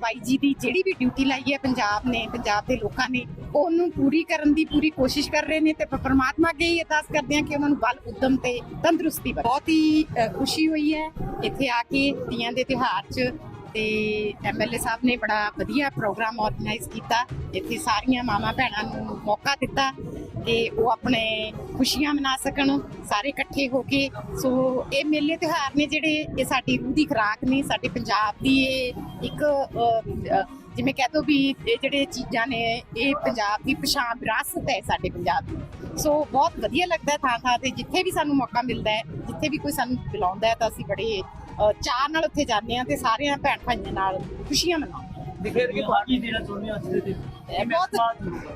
ਬਾਈ ਜੀ ਦੀ ਜਿਹੜੀ ਵੀ ਡਿਊਟੀ ਲਾਈ ਹੈ ਪੰਜਾਬ ਨੇ, ਪੰਜਾਬ ਦੇ ਲੋਕਾਂ ਨੇ, ਉਹਨੂੰ ਪੂਰੀ ਕਰਨ ਦੀ ਪੂਰੀ ਕੋਸ਼ਿਸ਼ ਕਰ ਰਹੇ ਨੇ ਤੇ ਪ- ਅੱਗੇ ਹੀ ਅਰਦਾਸ ਕਰਦੇ ਹਾਂ ਕਿ ਉਹਨਾਂ ਨੂੰ ਬਲ, ਉਦਮ ਤੇ ਤੰਦਰੁਸਤੀ ਬਹੁਤ ਹੀ ਖੁਸ਼ੀ ਹੋਈ ਹੈ ਇੱਥੇ ਆ ਕੇ ਤੀਆਂ ਦੇ ਤਿਉਹਾਰ 'ਚ ਤੇ ਐਮਐਲਏ ਸਾਹਿਬ ਨੇ ਬੜਾ ਵਧੀਆ ਪ੍ਰੋਗਰਾਮ ਆਰਗੇਨਾਈਜ਼ ਕੀਤਾ। ਇੱਥੇ ਸਾਰੀਆਂ ਮਾਮਾ ਭੈਣਾਂ ਨੂੰ ਮੌਕਾ ਦਿੱਤਾ। ਕਿ ਉਹ ਆਪਣੇ ਖੁਸ਼ੀਆਂ ਮਨਾ ਸਕਣ ਸਾਰੇ ਇਕੱਠੇ ਹੋ ਕੇ। ਸੋ ਇਹ ਮੇਲੇ ਤਿਉਹਾਰ ਨੇ ਜਿਹੜੇ ਇਹ ਸਾਡੀ ਰੂਹ ਦੀ ਖੁਰਾਕ ਨੇ ਸਾਡੇ ਪੰਜਾਬ ਦੀ ਇਹ ਇੱਕ ਜਿਵੇਂ ਕਹਿ ਦੋ ਵੀ ਇਹ ਜਿਹੜੇ ਚੀਜ਼ਾਂ ਨੇ ਇਹ ਪੰਜਾਬ ਦੀ ਪਛਾਣ ਵਿਰਾਸਤ ਹੈ ਸਾਡੇ ਪੰਜਾਬ ਦੀ। ਸੋ ਬਹੁਤ ਵਧੀਆ ਲੱਗਦਾ ਥਾਂ ਥਾਂ ਤੇ ਜਿੱਥੇ ਵੀ ਸਾਨੂੰ ਮੌਕਾ ਮਿਲਦਾ ਹੈ ਜਿੱਥੇ ਵੀ ਕੋਈ ਸਾਨੂੰ ਬੁਲਾਉਂਦਾ ਹੈ ਤਾਂ ਅਸੀਂ ਬੜੇ ਅ, ਚਾਅ ਨਾਲ ਉੱਥੇ ਜਾਂਦੇ ਹਾਂ ਤੇ ਸਾਰਿਆਂ ਭੈਣ ਭਾਈਆਂ ਨਾਲ ਖੁਸ਼ੀਆਂ ਮਨਾਉਂਦੇ ਹਾਂ ਦਿਖੇਰ ਕੇ ਬਾਕੀ ਦੇਣਾ ਚਾਹੁੰਦੇ ਹੋ ਅੱਜ ਦੇ ਦਿਨ? ਇਹ ਬਹੁਤ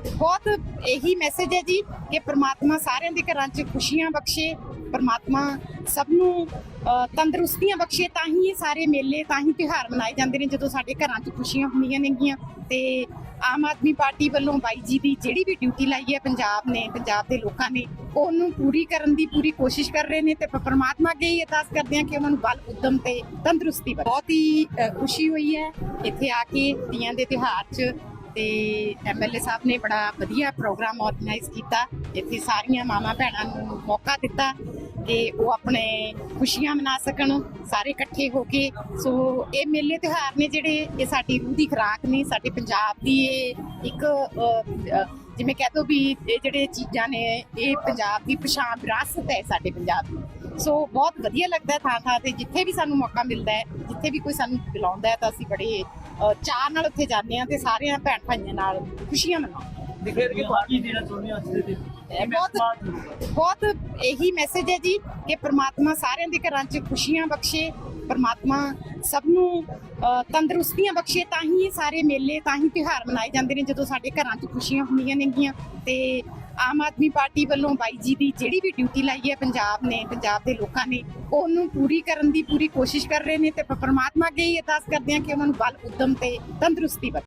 ਬਹੁਤ ਇਹੀ ਮੈਸੇਜ ਹੈ ਜੀ ਕਿ ਪ੍ਰਮਾਤਮਾ ਸਾਰਿਆਂ ਦੇ ਘਰਾਂ 'ਚ ਖੁਸ਼ੀਆਂ ਬਖਸ਼ੇ ਪ੍ਰਮਾਤਮਾ ਸਭ ਨੂੰ ਅ, ਤੰਦਰੁਸਤੀਆਂ ਬਖਸ਼ੇ ਤਾਂ ਹੀ ਇਹ ਸਾਰੇ ਮੇਲੇ ਤਾਂ ਹੀ ਤਿਉਹਾਰ ਮਨਾਏ ਜਾਂਦੇ ਨੇ ਜਦੋਂ ਸਾਡੇ ਘਰਾਂ 'ਚ ਖੁਸ਼ੀਆਂ ਹੁੰਦੀਆਂ ਨੇਗੀਆਂ। ਤੇ ਆਮ ਆਦਮੀ ਪਾਰਟੀ ਵੱਲੋਂ ਬਾਈ ਜੀ ਦੀ ਜਿਹੜੀ ਵੀ ਡਿਊਟੀ ਲਾਈ ਹੈ ਪੰਜਾਬ ਨੇ ਪੰਜਾਬ ਦੇ ਲੋਕਾਂ ਨੇ ਉਹਨੂੰ ਪੂਰੀ ਕਰਨ ਦੀ ਪੂਰੀ ਕੋਸ਼ਿਸ਼ ਕਰ ਰਹੇ ਨੇ ਤੇ ਪਰਮਾਤਮਾ ਅੱਗੇ ਹੀ ਅਰਦਾਸ ਕਰਦੇ ਹਾਂ ਕਿ ਉਹਨਾਂ ਨੂੰ ਬਲ ਉਦਮ ਤੇ ਤੰਦਰੁਸਤੀ ਬਹੁਤ ਹੀ ਖੁਸ਼ੀ ਹੋਈ ਹੈ ਇੱਥੇ ਆ ਕੇ ਤੀਆਂ ਦੇ ਤਿਉਹਾਰ 'ਚ ਤੇ ਐਮਐਲਏ ਸਾਹਿਬ ਨੇ ਬੜਾ ਵਧੀਆ ਪ੍ਰੋਗਰਾਮ ਆਰਗੇਨਾਈਜ਼ ਕੀਤਾ। ਇੱਥੇ ਸਾਰੀਆਂ ਮਾਵਾਂ ਭੈਣਾਂ ਨੂੰ ਮੌਕਾ ਦਿੱਤਾ। ਕਿ ਉਹ ਆਪਣੇ ਖੁਸ਼ੀਆਂ ਮਨਾ ਸਕਣ ਸਾਰੇ ਇਕੱਠੇ ਹੋ ਕੇ। ਸੋ ਇਹ ਮੇਲੇ ਤਿਉਹਾਰ ਨੇ ਜਿਹੜੇ ਇਹ ਸਾਡੀ ਰੂਹ ਦੀ ਖੁਰਾਕ ਨੇ ਸਾਡੇ ਪੰਜਾਬ ਦੀ ਇਹ ਇੱਕ ਜਿਵੇਂ ਕਹਿ ਦੋ ਵੀ ਇਹ ਜਿਹੜੇ ਚੀਜ਼ਾਂ ਨੇ ਇਹ ਪੰਜਾਬ ਦੀ ਪਛਾਣ ਵਿਰਾਸਤ ਹੈ ਸਾਡੇ ਪੰਜਾਬ ਦੀ। ਸੋ ਬਹੁਤ ਵਧੀਆ ਲੱਗਦਾ ਥਾਂ ਥਾਂ ਤੇ ਜਿੱਥੇ ਵੀ ਸਾਨੂੰ ਮੌਕਾ ਮਿਲਦਾ ਹੈ ਜਿੱਥੇ ਵੀ ਕੋਈ ਸਾਨੂੰ ਬੁਲਾਉਂਦਾ ਹੈ ਤਾਂ ਅਸੀਂ ਬੜੇ ਅ, ਚਾਅ ਨਾਲ ਉੱਥੇ ਜਾਂਦੇ ਹਾਂ ਤੇ ਸਾਰਿਆਂ ਭੈਣ ਭਾਈਆਂ ਨਾਲ ਖੁਸ਼ੀਆਂ ਮਨਾਉਂਦੇ ਹਾਂ ਦਿਖੇਰ ਕੇ ਬਾਕੀ ਦੇਣਾ ਚਾਹੁੰਦੇ ਹੋ ਅੱਜ ਦੇ ਦਿਨ ਇਹ ਬਹੁਤ ਬਹੁਤ ਇਹੀ ਮੈਸੇਜ ਹੈ ਜੀ ਕਿ ਪ੍ਰਮਾਤਮਾ ਸਾਰਿਆਂ ਦੇ ਘਰਾਂ 'ਚ ਖੁਸ਼ੀਆਂ ਬਖਸ਼ੇ ਪ੍ਰਮਾਤਮਾ ਸਭ ਨੂੰ ਤੰਦਰੁਸਤੀਆਂ ਬਖਸ਼ੇ ਤਾਂ ਹੀ ਇਹ ਸਾਰੇ ਮੇਲੇ ਤਾਂ ਹੀ ਤਿਉਹਾਰ ਮਨਾਏ ਜਾਂਦੇ ਨੇ ਜਦੋਂ ਸਾਡੇ ਘਰਾਂ 'ਚ ਖੁਸ਼ੀਆਂ ਹੁੰਦੀਆਂ ਨੇਗੀਆਂ। ਤੇ ਆਮ ਆਦਮੀ ਪਾਰਟੀ ਵੱਲੋਂ ਬਾਈ ਜੀ ਦੀ ਜਿਹੜੀ ਵੀ ਡਿਊਟੀ ਲਾਈ ਹੈ ਪੰਜਾਬ ਨੇ ਪੰਜਾਬ ਦੇ ਲੋਕਾਂ ਨੇ ਉਹਨੂੰ ਪੂਰੀ ਕਰਨ ਦੀ ਪੂਰੀ ਕੋਸ਼ਿਸ਼ ਕਰ ਰਹੇ ਨੇ ਤੇ ਪ੍ਰਮਾਤਮਾ ਅੱਗੇ ਹੀ ਅਰਦਾਸ ਕਰਦੇ ਹਾਂ ਕਿ ਉਹਨਾਂ ਨੂੰ ਬਲ ਉਦਮ ਤੇ ਤੰਦਰੁਸਤੀ ਬਖਸ਼ੇ।